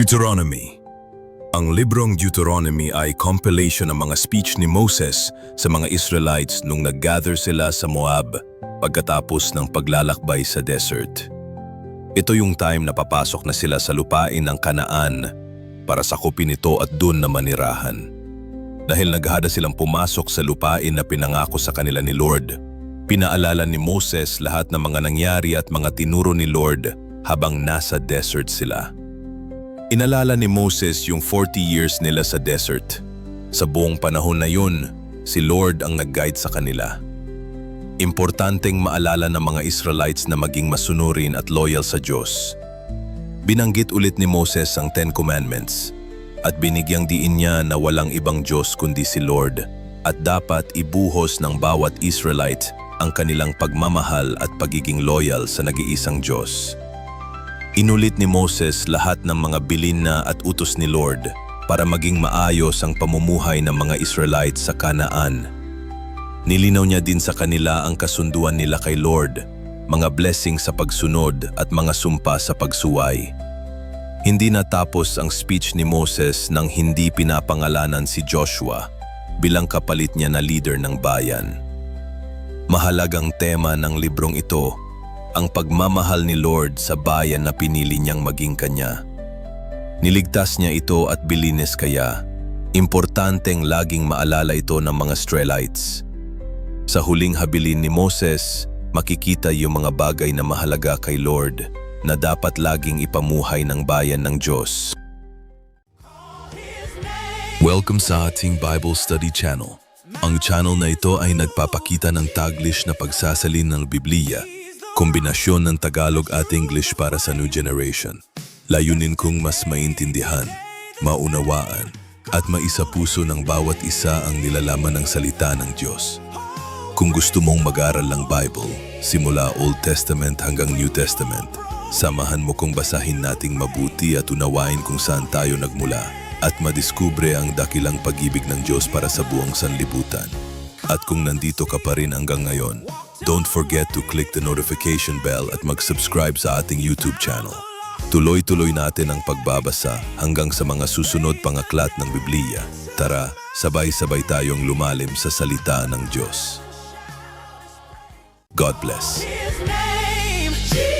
Deuteronomy Ang librong Deuteronomy ay compilation ng mga speech ni Moses sa mga Israelites nung nag-gather sila sa Moab pagkatapos ng paglalakbay sa desert. Ito yung time na papasok na sila sa lupain ng Kanaan para sakupin ito at dun na manirahan. Dahil naghada silang pumasok sa lupain na pinangako sa kanila ni Lord, pinaalala ni Moses lahat ng mga nangyari at mga tinuro ni Lord habang nasa desert sila. Inalala ni Moses yung 40 years nila sa desert. Sa buong panahon na yun, si Lord ang nag-guide sa kanila. Importanteng maalala ng mga Israelites na maging masunurin at loyal sa Diyos. Binanggit ulit ni Moses ang Ten Commandments at binigyang diin niya na walang ibang Diyos kundi si Lord at dapat ibuhos ng bawat Israelite ang kanilang pagmamahal at pagiging loyal sa nag-iisang Diyos. Inulit ni Moses lahat ng mga bilin na at utos ni Lord para maging maayos ang pamumuhay ng mga Israelites sa Kanaan. Nilinaw niya din sa kanila ang kasunduan nila kay Lord, mga blessing sa pagsunod at mga sumpa sa pagsuway. Hindi natapos ang speech ni Moses nang hindi pinapangalanan si Joshua bilang kapalit niya na leader ng bayan. Mahalagang tema ng librong ito ang pagmamahal ni Lord sa bayan na pinili niyang maging kanya. Niligtas niya ito at bilinis kaya, importanteng laging maalala ito ng mga Israelites. Sa huling habilin ni Moses, makikita yung mga bagay na mahalaga kay Lord na dapat laging ipamuhay ng bayan ng Diyos. Welcome sa ating Bible Study Channel. Ang channel na ito ay nagpapakita ng Taglish na pagsasalin ng Biblia, kombinasyon ng Tagalog at English para sa new generation. Layunin kong mas maintindihan, maunawaan, at maisapuso ng bawat isa ang nilalaman ng salita ng Diyos. Kung gusto mong mag-aral ng Bible, simula Old Testament hanggang New Testament, samahan mo kong basahin nating mabuti at unawain kung saan tayo nagmula at madiskubre ang dakilang pag-ibig ng Diyos para sa buong sanlibutan. At kung nandito ka pa rin hanggang ngayon, don't forget to click the notification bell at mag-subscribe sa ating YouTube channel. Tuloy-tuloy natin ang pagbabasa hanggang sa mga susunod pang aklat ng Biblia. Tara, sabay-sabay tayong lumalim sa salita ng Diyos. God bless. His name, Jesus,